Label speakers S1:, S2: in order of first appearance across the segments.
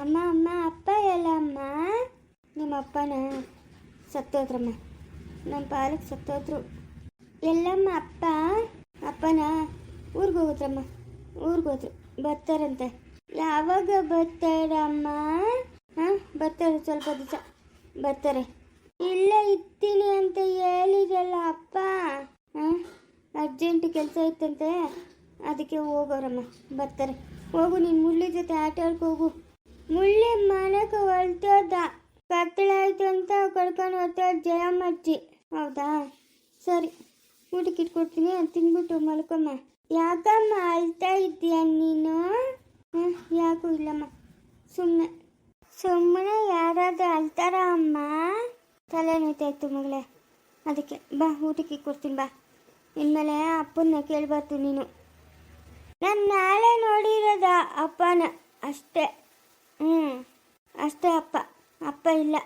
S1: ಅಮ್ಮ ಅಮ್ಮ, ಅಪ್ಪ ಎಲ್ಲ ಅಮ್ಮ? ನಿಮ್ಮ ಅಪ್ಪನ ಸತ್ತೋದ್ರಮ್ಮ. ನಮ್ಮ ಪಾಲಕ್ ಸತ್ತೋದ್ರು. ಎಲ್ಲಮ್ಮ, ಅಪ್ಪ, ಅಪ್ಪನ ಊರಿಗೆ ಹೋದ್ರಮ್ಮ. ಊರಿಗೆ ಹೋದ್ರು. ಬರ್ತಾರಂತೆ. ಯಾವಾಗ ಬರ್ತಾರಮ್ಮ? ಹಾಂ? ಬರ್ತಾರೆ ಸ್ವಲ್ಪ ದಿವಸ. ಬರ್ತಾರೆ. ಇಲ್ಲ ಇರ್ತೀನಿ ಅಂತ ಹೇಳಿದಲ್ಲ ಅಪ್ಪ. ಹಾಂ? ಅರ್ಜೆಂಟ್ ಕೆಲಸ ಇತ್ತಂತೆ. ಅದಕ್ಕೆ ಹೋಗೋರಮ್ಮ. ಬರ್ತಾರೆ. ಹೋಗು, ನೀನು ಮುಳ್ಳಿ ಜೊತೆ ಆಟ ಆಡ್ಕೋಗು ಮುಳ್ಳಿ ಮನೆಗೆ ಹೊಲ್ತೋದ ಕತ್ತಲಾಯ್ತು ಅಂತ ಕರ್ಕೊಂಡು ಜಯ ಜಯಮ್ಮಜ್ಜಿ. ಹೌದಾ? ಸರಿ, ಊಟಕ್ಕೆ ಇಟ್ಕೊಡ್ತೀನಿ ತಿನ್ಬಿಟ್ಟು ಮಲ್ಕೊಮ್ಮ. ಯಾಕಮ್ಮ ಅಳ್ತಾ ಇದ್ದೀಯ ನೀನು? ಹಾಂ, ಯಾಕೂ ಇಲ್ಲಮ್ಮ ಸುಮ್ಮನೆ ಸುಮ್ಮನೆ ಯಾರಾದರೂ ಅಳ್ತಾರ ಅಮ್ಮ? ತಲೆ ನೋಯ್ತಾಯಿತ್ತು ಮಗಳೇ. ಅದಕ್ಕೆ, ಬಾ, ಊಟಕ್ಕೆ ಕೊಡ್ತೀನಿ ಬಾ. ಇನ್ಮೇಲೆ ಅಪ್ಪನ ಕೇಳಬಾರ್ದು ನೀನು. ನಾನು ನಾಳೆ ನೋಡಿರೋದ ಅಪ್ಪನ, ಅಷ್ಟೇ. ಹ್ಞೂ ಅಷ್ಟೇ ಅಪ್ಪ. ಅಪ್ಪ ಇಲ್ಲ.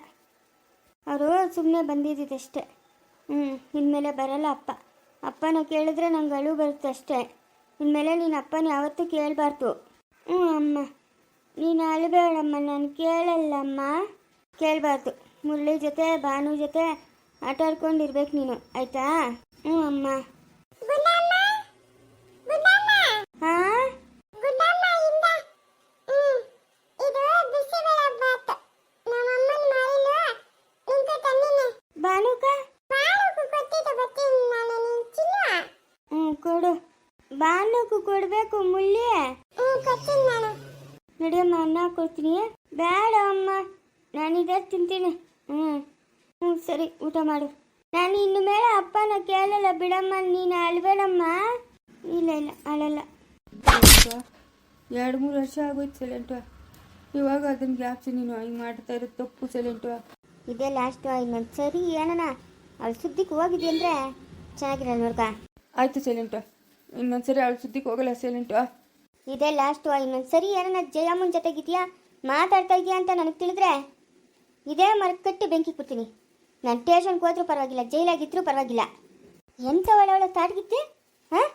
S1: ಅವರು ಸುಮ್ಮನೆ ಬಂದಿದ್ದಿದ್ದಷ್ಟೇ. ಹ್ಞೂ ಇನ್ಮೇಲೆ ಬರಲ್ಲ ಅಪ್ಪ. ಅಪ್ಪನ ಕೇಳಿದ್ರೆ ನಂಗೆ ಅಳು ಬರುತ್ತೆ ಅಷ್ಟೇ. ಇನ್ಮೇಲೆ ನೀನು ಅಪ್ಪನ ಯಾವತ್ತೂ ಕೇಳಬಾರ್ದು. ಹ್ಞೂ ಅಮ್ಮ. ನೀನು ಅಳಬೇಡಮ್ಮ ನಾನು ಕೇಳಲ್ಲಮ್ಮ. ಕೇಳಬಾರ್ದು. ಮುರಳಿ ಜೊತೆ, ಭಾನು ಜೊತೆ ಆಟ ಆಡ್ಕೊಂಡಿರ್ಬೇಕು ನೀನು. ಆಯಿತಾ? ಹ್ಞೂ ಅಮ್ಮ. ಭಾನುಕು ಕೊಡ್ಬೇಕು ಮುಳ್ಳಿ. ನಡಿಯಮ್ಮ ಅನ್ನ ಕೊಡ್ತೀನಿ. ಬೇಡ ಅಮ್ಮ ನಾನೀಗ ತಿಂತೀನಿ. ಹ್ಞೂ ಹ್ಞೂ ಸರಿ ಊಟ ಮಾಡು. ನಾನು ಇನ್ನು ಮೇಲೆ ಅಪ್ಪನ ಕೇಳಲ್ಲ ಬಿಡಮ್ಮ ನೀನು ಅಳ್ಬೇಡಮ್ಮ. ಇಲ್ಲ ಇಲ್ಲ ಅಳಲ್ಲ.
S2: ಎರಡು ಮೂರು ವರ್ಷ ಆಗೋಯ್ತು ಸೈಲೆಂಟು. ಇವಾಗ ಅದನ್ನ ಜಾಸ್ತಿ ನೀನು ಹಿಂಗೆ ಮಾಡ್ತಾ ಇರೋದು ತಪ್ಪು ಸೈಲೆಂಟು.
S1: ಇದೇ ಲಾಸ್ಟು ಇನ್ನೊಂದು ಸರಿ ಏನಣ್ಣ ಅಲ್ಲಿ ಸುದ್ದಿಗೆ ಹೋಗಿದ್ವಿ ಅಂದರೆ ಚೆನ್ನಾಗಿರಲ್ಲ ನೋಡ್ಕ.
S2: ಆಯಿತು ಸೈಲೆಂಟು. ಇನ್ನೊಂದ್ಸರಿ ಅವಳ ಸುದ್ದಿಗೆ ಹೋಗಲ್ಲ ಸೈಲೆಂಟು
S1: ಇದೇ ಲಾಸ್ಟ್ ಇನ್ನೊಂದ್ಸರಿ ಸರಿ ಏನನ ಜಯಮ್ಮನ ಜೊತೆಗಿದ್ಯಾ? ಮಾತಾಡ್ತಾ ಇದೆಯಾ ಅಂತ ನನಗೆ ತಿಳಿದ್ರೆ? ಇದೇ ಮರಕಟ್ಟಿ ಬೆಂಕಿ ಕೊಡ್ತೀನಿ ನಾನು ಟೇಷನ್ ಹೋದ್ರೂ ಪರವಾಗಿಲ್ಲ, ಜೈಲಾಗಿದ್ರೂ ಪರವಾಗಿಲ್ಲ. ಎಂತ ಒಳ್ಳೆ ತಾಡ್ಗಿತ್ತೆ ಹಾಂ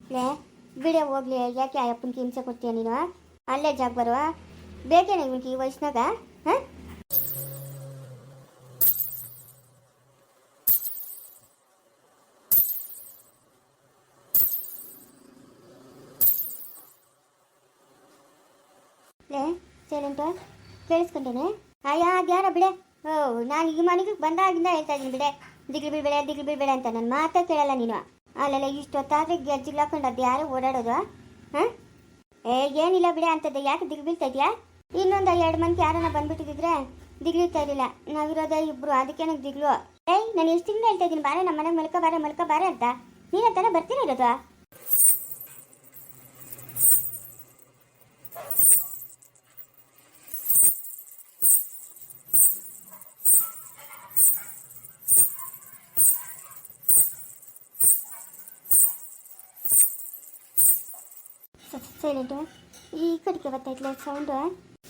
S1: ಲೇ, ಬಿಡೇ ಹೋಗ್ಲಿ, ಯಾಕೆ ಆ ಅಪ್ಪನಿಗೆ ಹಿಂಸೆ ಕೊಡ್ತೀಯ ನೀನು ಅಲ್ಲೇ ಜಾಗ ಬರುವ. ಬೇಕೇನೆ ಇವನಿಗೆ ಈ ವಯಸ್ಸಿನಾಗ ಹಾಂ ಲೇ ಸೈಲೆಂಟು ಕೇಳಿಸ್ಕೊಂಡೇನೆ? ಅಯ್ಯ ಅದ್ಯಾರ ಬಿಡೆ. ಓ, ನಾನು ಈ ಮನೆಗೆ ಬಂದಾಗಿಂದ ಹೇಳ್ತಾ ಇದ್ದೀನಿ ಬಿಡೆ. ದಿಗ್ಲಿ ಬಿಡಬೇಡ ದಿಗ್ಲಿ ಬಿಡಬೇಡ ಅಂತ ನನ್ನ ಮಾತೇ ಕೇಳಲ್ಲ ನೀನು. ಅಲ್ಲೆಲ್ಲ ಇಷ್ಟೊತ್ತಾದ್ರೆ ಗೆಜ್ಜಿಗೆ ಹಾಕೊಂಡು ಅದು ಯಾರು ಓಡಾಡೋದು, ಹಾಂ? ಏ, ಏನಿಲ್ಲ ಬಿಡೆ ಅಂತದ್ದು. ಯಾಕೆ ದಿಗ್ ಬೀಳ್ತಾ ಇನ್ನೊಂದು ಎರಡು ಮಂದಿ ಯಾರನ್ನ ಬಂದ್ಬಿಟ್ಟಿದ್ರೆ ದಿಗ್ಲಿತಾ ಇರಲಿಲ್ಲ. ನಾವಿರೋದೇ ಇಬ್ರು ಅದಕ್ಕೆ ನನಗೆ ದಿಗ್ಲು. ಏಯ್, ನಾನು ಎಷ್ಟು ತಿಂಗಳು ಹೇಳ್ತಾ ಇದ್ದೀನಿ, ಬಾರೆ ನಮ್ಮ ಮನೆಗೆ ಮಲ್ಕ, ಬಾರೆ ಮಲ್ಕ, ಬಾರೆ ಅಂತ. ನೀನು ಅಂತಾನೆ ಬರ್ತೀನಿ ಇರೋದು? ಸೈಲೆಂಟು ಈ ಕಡೆಗೆ ಬರ್ತೈತ್ಲ ಸೌಂಡು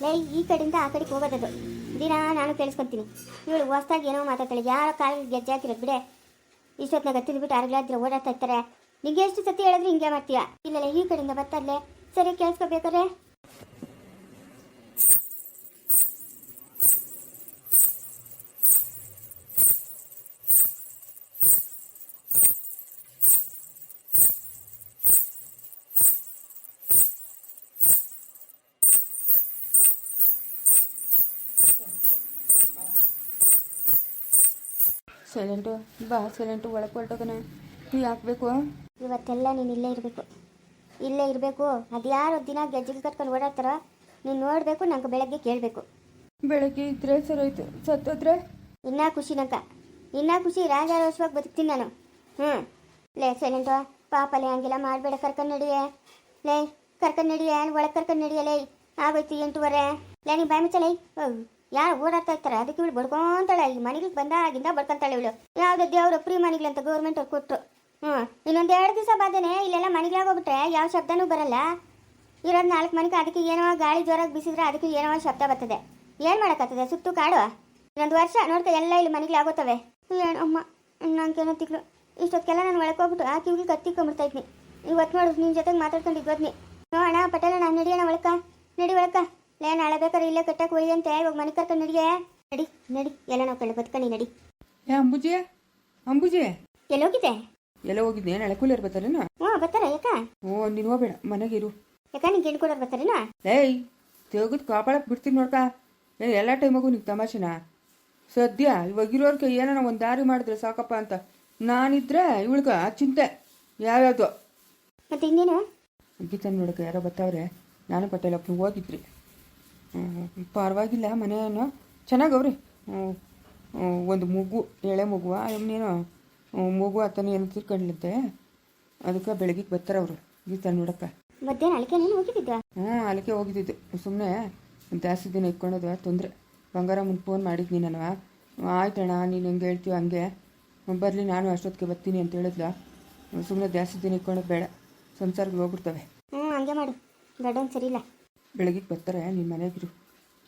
S1: ಲೈ, ಈ ಕಡೆಯಿಂದ ಆ ಕಡೆಗೆ ಹೋಗೋದದು. ದಿನ ನಾನು ಕೇಳಿಸ್ಕೊತೀನಿ. ಇವಳು ಹೊಸ್ದಾಗಿ ಏನೋ ಮಾತಾಡ್ತಾಳೆ. ಯಾರೋ ಕಾಲಿಗೆ ಗೆಜ್ಜೆ ಹಾಕಿರೋದು ಬಿಡೆ. ಇಷ್ಟೊತ್ತಿನಾಗ ತಿಂದ್ಬಿಟ್ಟು ಆದ್ರೆ ಓಡಾಡ್ತಾ ಇರ್ತಾರೆ. ನಿಂಗೆ ಎಷ್ಟು ಸತಿ ಹೇಳಿದ್ರೆ ಹಿಂಗೆ ಮಾಡ್ತೀಯ? ಇಲ್ಲಲ್ಲ ಈ ಕಡೆಯಿಂದ ಬರ್ತಾರಲ್ಲೇ ಸರಿ ಕೇಳಿಸ್ಕೋಬೇಕಾರೆ
S2: ಸೈಲೆಂಟು ಬಾ ಸೈಲೆಂಟು ಒಳಗೆ ಹೊರಟೋಗನೆ ನೀ ಹಾಕ್ಬೇಕು?
S1: ಇವತ್ತೆಲ್ಲ ನೀನು ಇಲ್ಲೇ ಇರಬೇಕು. ಇಲ್ಲೇ ಇರಬೇಕು. ಅದು ಯಾರು ದಿನ ಗೆಜ್ಜೆಗೆ ಕಟ್ಕೊಂಡು ಓಡಾಡ್ತಾರೋ ನೀನು ನೋಡಬೇಕು ನಂಗೆ ಬೆಳಗ್ಗೆ ಕೇಳಬೇಕು.
S2: ಬೆಳಗ್ಗೆ ಇದ್ರೆ ಸರೋಯ್ತು ಸತ್ತೋದ್ರೆ?
S1: ಇನ್ನೂ ಖುಷಿ ನಂಕ ಇನ್ನೂ ಖುಷಿ ರಾಜಾರೋಷವಾಗಿ ಬದುಕ್ತೀನಿ ನಾನು. ಹ್ಞೂ ಲೇ ಸೈಲೆಂಟು ಪಾಪ ಲೇ ಹಂಗೆಲ್ಲ ಮಾಡಬೇಡ ಕರ್ಕೊಂಡು ನಡಿಯೇ. ಲೇ ಕರ್ಕೊಂಡು ನಡಿಯೇ ಒಳಗೆ ಕರ್ಕೊಂಡು ನಡಿಯಲೇ ಲೇ. ಆಗೋಯ್ತು ಎಂಟೂವರೆ. ಲೇ ನೀವು ಬಾಯ್ ಮುಚ್ಚಲೇ. ಯಾರು ಓಡಾಡ್ತಾ ಇರ್ತಾರೆ? ಅದಕ್ಕೆ ಇವಳು ಬಡ್ಕೊಂತಾಳೆ. ಈ ಮನೆಗೆ ಬಂದಾಗಿಂದ ಬಡ್ಕೊಂತಾಳೆ ಇವಳು. ಯಾವುದೇ ದೇವ್ರ ಪ್ರೀ ಮನೆಗಳಂತ ಗೌರ್ಮೆಂಟ್ ಅವ್ರು ಕೊಟ್ಟರು ಹ್ಞೂ ಇನ್ನೊಂದು ಎರಡು ದಿವಸ ಬಾದೇನೆ ಇಲ್ಲೆಲ್ಲ ಮನೆಗಳಾಗೋಗ್ಬಿಟ್ರೆ ಯಾವ ಶಬ್ದನೂ ಬರಲ್ಲ. ಇರೋದು ನಾಲ್ಕು ಮನೆಗೆ ಅದಕ್ಕೆ ಏನೋ ಗಾಳಿ ಜೋರಾಗಿ ಬಿಸಿದ್ರೆ ಅದಕ್ಕೆ ಏನೋ ಶಬ್ದ ಬರ್ತದೆ. ಏನು ಮಾಡೋಕ್ಕಾಗ್ತದೆ? ಸುತ್ತು ಕಾಡು. ಇನ್ನೊಂದು ವರ್ಷ ನೋಡ್ತಾ ಎಲ್ಲ ಇಲ್ಲಿ ಮನೆಗೆ ಆಗೋತವೆ. ಏನು ಅಮ್ಮ ನಂಗೇನೋ ತಿಕ್ಳು ಇಷ್ಟೊತ್ತಿಗೆಲ್ಲ ನಾನು ಒಳಗೆ ಹೋಗ್ಬಿಟ್ಟು ಆ ಕಿವಿಗೆ ಕತ್ತಿಕೊಂಡ್ಬಿಡ್ತಾ ಇದ್ನಿ. ಇವತ್ತು ನೋಡು ನಿನ್ನ ಜೊತೆಗೆ ಮಾತಾಡ್ಕೊಂಡಿದ್ದು ಹೋದ್ನಿ ನೋಡೋಣ ಪಟೇಲ ನಾನು ನಡಿಯೋಣ ಒಳಕ ನಡಿ ಒಳಕ ಲೇ ನಾಳೆ ಬೇಕಾದ್ರೆ ಇಲ್ಲೇ ಕಟ್ಟಕ್ಕೆ ಒಯ್ದಂತೆ ಇವಾಗ ಮನೆ ಕರ್ಕೊಂಡು ನಡಿಗೆ. ನಡಿ ನಡಿ. ಎಲ್ಲ ನಾವು ಕಂಡು ಬದುಕಣಿ ನಡಿ.
S2: ಏ ಅಂಬುಜಿ? ಅಂಬುಜಿ?
S1: ಎಲ್ಲೋಗಿದೆ
S2: ಎಲ್ಲ ಹೋಗಿದ್ದೆ. ನಾಳೆ ಕೂಲಿಯರ್ ಬರ್ತಾರೇನ?
S1: ಹ್ಞೂ ಬರ್ತಾರ ಯಾಕ?
S2: ಓ ನೀನು ಹೋಗ್ಬೇಡ. ಇರು.
S1: ಯಾಕ ನಿಂಗೆ ಹೆಣ್ಣು ಕೊಡೋರು ಬರ್ತಾರೇನ?
S2: ಏಯ್ ತೆಗೆದು ಕಾಪಾಡಕ್ಕೆ ಬಿಡ್ತೀನಿ ನೋಡ್ಕ. ಏ ಎಲ್ಲ ಟೈಮಾಗೂ ನಿಂಗೆ ತಮಾಷೆನ? ಸದ್ಯ ಇವಾಗ ಇರೋರ್ಗೆ ಏನಾರ ಒಂದು ದಾರಿ ಮಾಡಿದ್ರೆ ಸಾಕಪ್ಪ ಅಂತ. ನಾನಿದ್ರೆ ಇವಳ್ಗ ಚಿಂತೆ. ಯಾವ್ಯಾವ್ದು.
S1: ಮತ್ತೆ ಇನ್ನೇನು?
S2: ಗೀತನ ನೋಡಕ್ಕೆ ಯಾರೋ ಬರ್ತಾವ್ರೆ. ನಾನು ಪಟೇಲಪ್ಪನ ಹೋಗಿದ್ರಿ. ಪರವಾಗಿಲ್ಲ ಮನೆಯನ್ನು ಚೆನ್ನಾಗವ್ರಿ ಒಂದು ಮಗು ಎಳೆ ಮಗು ಅವನೇನು ಮಗು ಆತನ ಏನು ತಿರ್ಕೊಂಡ್ಲಂತೆ ಅದಕ್ಕೆ ಬೆಳಗ್ಗೆ ಬರ್ತಾರೆ ಅವರು ಗೀತ ನೋಡಕ್ಕೆ.
S1: ಮಧ್ಯಾಹ್ನ ಅಲ್ಲಿಗೆ ನೀನು ಹೋಗಿದ್ದ
S2: ಹ್ಞೂ ಅಲ್ಲಿಗೆ ಹೋಗಿದ್ದಿದ್ದು. ಸುಮ್ಮನೆ ಜಾಸ್ತಿ ದಿನ ಇಟ್ಕೊಂಡದ ತೊಂದರೆ. ಬಂಗಾರಮ್ಮನ ಫೋನ್ ಮಾಡಿದ್ನಿ ನಾನು ಆಯ್ತಣ್ಣ ನೀನು ಹೆಂಗೆ ಹೇಳ್ತೀವ ಹಂಗೆ. ಬರಲಿ ನಾನು ಅಷ್ಟೊತ್ತಿಗೆ ಬರ್ತೀನಿ ಅಂತ ಹೇಳಿದ್ಲ. ಸುಮ್ಮನೆ ಜಾಸ್ತಿ ದಿನ ಇಟ್ಕೊಳೋದು ಬೇಡ. ಸಂಸಾರಕ್ಕೆ ಹೋಗ್ಬಿಡ್ತವೆ.
S1: ಹ್ಞೂ ಹಂಗೆ ಮಾಡು. ಗಡ್ಡನ್ ಸರಿ ಇಲ್ಲ.
S2: ಬೆಳಗ್ಗೆ ಬರ್ತಾರೆ ನಿನ್ನ ಮನೆಗಿರು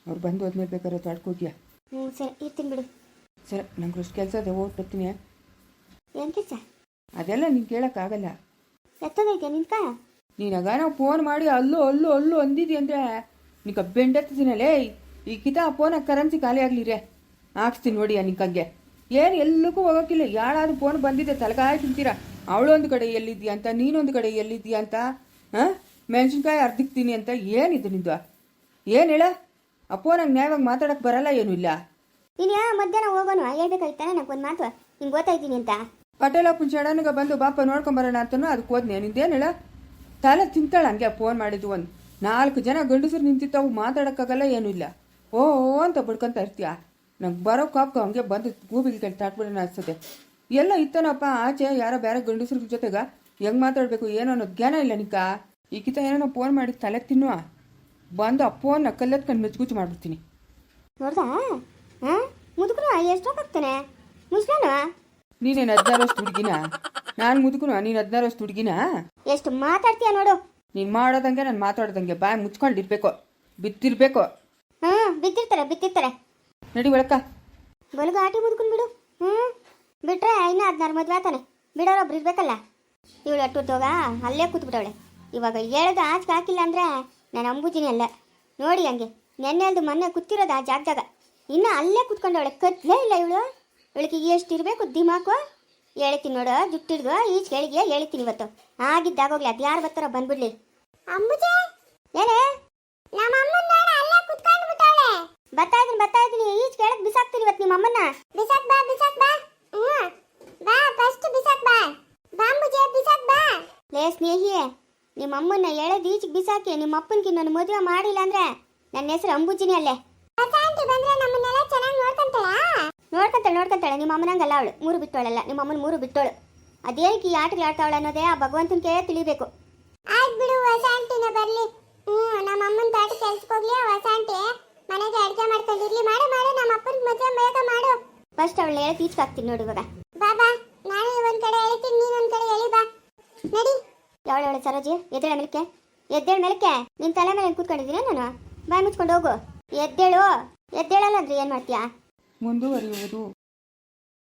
S2: ಅವ್ರು ಬಂದು ಹೋದ್ಮೇಲೆ ಬೇಕಾದ್ರೆ ತಾಡ್ಕೋತೀಯಾ
S1: ಹ್ಞೂ ಸರಿ ಇರ್ತೀನಿ ಬಿಡು.
S2: ಸರ್ ನಂಗೆ ಅಷ್ಟು ಕೆಲಸ ಇದೆ ಹೋಗಿ ಬರ್ತೀನಿ.
S1: ಏನು ಕೆಲಸ?
S2: ಅದೆಲ್ಲ ನೀನು ಕೇಳೋಕ್ಕಾಗಲ್ಲ
S1: ಎತ್ತೋಗೈತೆ ನಿನ್ಕ
S2: ನೀನಾಗ ನಾವು ಫೋನ್ ಮಾಡಿ ಅಲ್ಲೂ ಅಲ್ಲೂ ಅಲ್ಲೂ ಅಂದಿದ್ದಿ ಅಂದರೆ ನೀಗ ಬೆಂಡೆತ್ತಿದ್ದೀನಲ್ಲೇ ಈ ಕಿತ ಆ ಫೋನಾಗ ಕರೆನ್ಸಿ ಖಾಲಿ ಆಗಲಿರೆ ಹಾಕ್ಸ್ತೀನಿ ನೋಡಿ ನಿಂಕಂಗೆ ಏನು ಎಲ್ಲಕ್ಕೂ ಹೋಗೋಕ್ಕಿಲ್ಲ ಯಾರಾದ್ರೂ ಫೋನ್ ಬಂದಿದೆ ತಲೆಗಾಯಿ ತಿಂತೀರಾ? ಅವಳೊಂದು ಕಡೆ ಎಲ್ಲಿದ್ದೀಯ ಅಂತ ನೀನೊಂದು ಕಡೆ ಎಲ್ಲಿದ್ದೀಯ ಅಂತ ಹಾಂ? ಮೆಣಸಿನ್ಕಾಯಿ ಅರ್ಧಿಕ್ತೀನಿ ಅಂತ ಏನಿದು ನಿಂದು? ಏನು ಹೇಳ? ಅಪ್ಪ ನಂಗೆ ನ್ಯಾಯವಾಗಿ ಮಾತಾಡಕ್ಕೆ ಬರಲ್ಲ ಏನೂ ಇಲ್ಲ.
S1: ನೀನು ಯಾ ಮಧ್ಯಾಹ್ನ ಹೋಗೋನು ಹೇಳ್ಬೇಕಾಯ್ತಾನೆ ನಂಗೆ ಒಂದು ಮಾತು. ಹಿಂಗೆ ಗೊತ್ತಾಯ್ತೀನಿ ಅಂತ.
S2: ಪಟೇಲಪ್ಪನ ಚಡನ್ಗ ಬಂದು ಬಾಪ ನೋಡ್ಕೊಂಬರೋಣ ಅಂತನೂ ಅದಕ್ಕೆ ಹೋದ್ನೆ ನಿಂದೇನು ಹೇಳ? ತಲೆ ತಿಂತಾಳ ಹಂಗೆ ಫೋನ್ ಮಾಡಿದ್ದು ಒಂದು. ನಾಲ್ಕು ಜನ ಗಂಡಸರು ನಿಂತಿತ್ತವು ಮಾತಾಡೋಕ್ಕಾಗಲ್ಲ ಏನೂ ಇಲ್ಲ. ಓ ಓ ಅಂತ ಬಡ್ಕೊಂತ ಇರ್ತೀಯ? ನಂಗೆ ಬರೋ ಕಾಪ್ಕ ಹಂಗೆ ಬಂದು ಗೂಬಿಗೆ ಕೈ ತಾಟ್ಬಿಡೋಣ ಅನ್ಸುತ್ತೆ. ಎಲ್ಲ ಇತ್ತನಪ್ಪ ಆಚೆ ಯಾರೋ ಬೇರೆ ಗಂಡಸ್ರ ಜೊತೆಗ ಹೆಂಗೆ ಮಾತಾಡಬೇಕು ಏನೋ ಅನ್ನೋದು ಜ್ಞಾನ ಇಲ್ಲ ನಿಕ್ಕ ಈಗಿತ ಏನೋ ಫೋನ್ ಮಾಡಿ ತಲೆ ತಿನ್ನುವ. ಬಂದು ಆ ಫೋನ್ನ ಕಲ್ಲೆತ್ಕೊಂಡು ಮೆಚ್ಚುಗುಚ್ಚು ಮಾಡ್ಬಿಡ್ತೀನಿ.
S1: ನೋಡ್ದಾ? ಹಾಂ? ಮುದುಕರು ಎಷ್ಟೊತ್ತಾಗ್ತಾನೆ ಮುಸ್ಲಾನು
S2: ನೀನೇನು ಹದಿನಾರು ವರ್ಷ ಹುಡುಗಿನ? ನಾನು ಮುದುಕುನು ನೀನು ಹದಿನಾರು ವರ್ಷ ಹುಡುಗಿನ?
S1: ಎಷ್ಟು ಮಾತಾಡ್ತೀಯ ನೋಡು.
S2: ನೀನು ಮಾಡೋದಂಗೆ ನಾನು ಮಾತಾಡ್ದಂಗೆ ಬಾಯಿ ಮುಚ್ಕೊಂಡಿರ್ಬೇಕು. ಬಿತ್ತಿರ್ಬೇಕು
S1: ಹ್ಞೂ ಬಿತ್ತಿರ್ತಾರೆ ಬಿತ್ತಿರ್ತಾರೆ
S2: ನಡಿ ಒಳಕ
S1: ಬಲಗ ಆಟಿ ಮುದುಕನ್ ಬಿಡು. ಹ್ಞೂ ಬಿಟ್ರೆ ಇನ್ನ ಹದಿನಾರು ಮದುವೆ ಆತಾನೆ. ಬಿಡೋರೊಬ್ರು ಇರ್ಬೇಕಲ್ಲ. ಇವಳು ಅಟ್ಟುತ್ತೋಗ ಅಲ್ಲೇ ಕೂತ್ಬಿಟ್ಟವಳೆ ಇವಾಗ ಹೇಳೋದು ಆಚೆಗೆ ಹಾಕಿಲ್ಲ ಅಂದರೆ ನಾನು ಅಂಬುಜಿನಿ ಅಲ್ಲ. ನೋಡಿ ಹಂಗೆ ನೆನ್ನೆ ಅಲ್ದು ಮೊನ್ನೆ ಕೂತಿರೋದು ಆ ಜಾಗದಾಗ ಜಾಗ. ಇನ್ನು ಅಲ್ಲೇ ಕುತ್ಕೊಂಡವಳೆ, ಕದ್ಲೇ ಇಲ್ಲ ಇವಳು. ಇವಳಿಗೆ ಎಷ್ಟು ಇರಬೇಕು ದಿಮಾಕು? ಹೇಳ್ತೀನಿ ನೋಡು, ಜುಟ್ಟಿಡ್ದು, ಈಚ್ ಹೇಳಿಗೆ ಹೇಳ್ತೀನಿ ಇವತ್ತು. ಆಗಿದ್ದಾಗೋಗ್ಲಿ ಅದು ಯಾರು ಬರ್ತಾರೋ ಬಂದ್ಬಿಡ್ಲಿ. ಅಂಬುಜೆ ಏನೇ? ನಮ್ಮ ಅಮ್ಮನ ಅಲ್ಲೇ ಕುತ್ಕೊಂಡು ಬರ್ತಾ ಇದೀನಿ, ಬರ್ತಾ ಇದ್ದೀನಿ ಈಚ್ ಕೇಳಕ್ ಬಿಸಾಕ್ತೀನಿ ಇವತ್ತು ನಿಮ್ಮ ಅಮ್ಮನ್ನ ಬಿಸಾಕ್ ಬಾ ಬಿಸಾಕ್ ಬಾ ಹ್ಮ್ ಬಾ ಫಸ್ಟ್ ಬಿಸಾಕ್ ಬಾ ಬಾಂಬುಜೆ ಬಿಸಾಕ್ ಬಾ ಲೇ ಸ್ನೇಹಿ ನಿಮ್ಮ ಅಮ್ಮನ್ನ ಈಚೆಗೆ ಈಚಿಗೆ ಬಿಸಾಕಿ ನಿಮ್ಮ ಅಪ್ಪನಿಗೆ ನಾನು ಮದುವೆ ಮಾಡಿಲ್ಲ ಅಂದ್ರೆ ನನ್ನ ಹೆಸರು ಅಂಬುಜಿನಿ ಅಲ್ಲೇ. ನೋಡ್ಕೊಂತಾಳ? ನೋಡ್ಕೊಂತಾಳೆ ನೋಡ್ಕೊಂತಾಳೆ. ನಿಮ್ಮ ಅಮ್ಮನಂಗಲ್ಲ ಅವಳು. ಮೂರು ಬಿಟ್ಟೋಳಲ್ಲ ನಿಮ್ಮ ಅಮ್ಮನ ಮೂರು ಬಿಟ್ಟೋಳು ಅದೇನಕ್ಕೆ ಈ ಆಟಗಳು ಆಡ್ತಾವಳ ಅನ್ನೋದೇ ಆ ಭಗವಂತನಿಗೆ ತಿಳಿಬೇಕು. ಆಯ್ತು ಬಿಡು ಹೊಸ ಆಂಟಿನ ಬರ್ಲಿ. ಹ್ಮ್ ನಮ್ಮ ಅಮ್ಮನ ತಾಟ ಕೆಲ್ಸಕ್ಕೆ ಹೋಗ್ಲಿ ಹೊಸ ಆಂಟಿ ಮನೆಗೆ ಅಡಿಗೆ ಮಾಡ್ಕೊಂಡಿರ್ಲಿ ಮಾಡು ಮಾಡು ನಮ್ಮ ಅಪ್ಪನ ಮದುವೆ ಬೇಗ ಮಾಡು. ಫಸ್ಟ್ ಅವಳು ಹೇಳಿ ತೀರ್ಚಾಕ್ತೀನಿ ನೋಡು ಇವಾಗ. ಬಾ ನಾನು ಒಂದ್ ಕಡೆ ಹೇಳ್ತೀನಿ ನೀನು ಒಂದ್ ಕಡೆ ಹೇಳಿ ಬಾ. ನಡಿ. ಯಾವಳು ಹೇಳು ಸರೋಜಿ? ಎದ್ದೇಳ ಮೇಲಕ್ಕೆ. ಎದ್ದೇಳ ಮೇಲಕ್ಕೆ? ನಿನ್ ತಲೆ ಮೇಲೆ ಕೂತ್ಕೊಂಡಿದ್ದೀನಿ ನಾನು? ಬಾಯ್ ಮುಚ್ಕೊಂಡು ಹೋಗು. ಎದ್ದೇಳು. ಎದ್ದೇಳಲ್ಲ ಅಂದ್ರೆ ಏನ್ ಮಾಡ್ತೀಯಾ?
S2: ಮುಂದುವರಿಯುವುದು